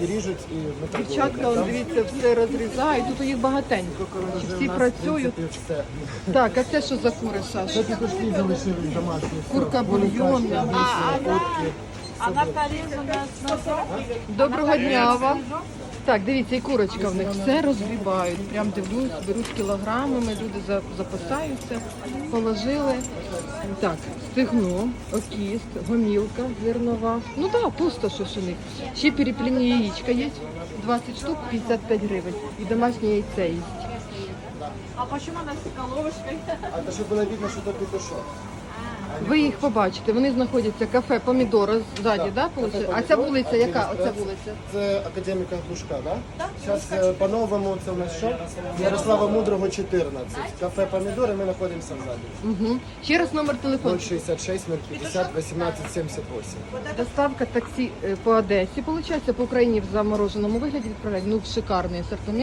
Ріжуть і Дівчатка, он, дивіться, все розрізають. Тут їх багатенько, коротше, всі працюють. Так, а це що за кури, Саш? Це петушки залишились домашні. все. Курка бульйонна. Курочки, гусі. Она порезана с ножом. Доброго дня вам. Так, дивіться, і курочка в них все розгрібають. Прям дивлюсь, беруть кілограмами, люди за- запасаються, положили. Так, стегно, окіст, гомілка зернова. Ну так, да, пусто них. Ще перепліні яєчка є. 20 штук, 55 гривень. І домашнє яйце є. А почему она с головушкой? А то щоб було видно, що то петушок. Ви їх побачите, вони знаходяться кафе Помідора ззаді, да, виходить? А ця вулиця, яка? Оця вулиця? Це академіка Глушка, да? Зараз по-новому це у нас що? Ярослава Мудрого 14. Кафе Помідори, ми знаходимося ззаді. Угу. Ще раз номер телефону. 066 050 18 78. Доставка таксі е, по Одесі, виходить, по Україні в замороженому вигляді відправляють. Ну, шикарний асортимент.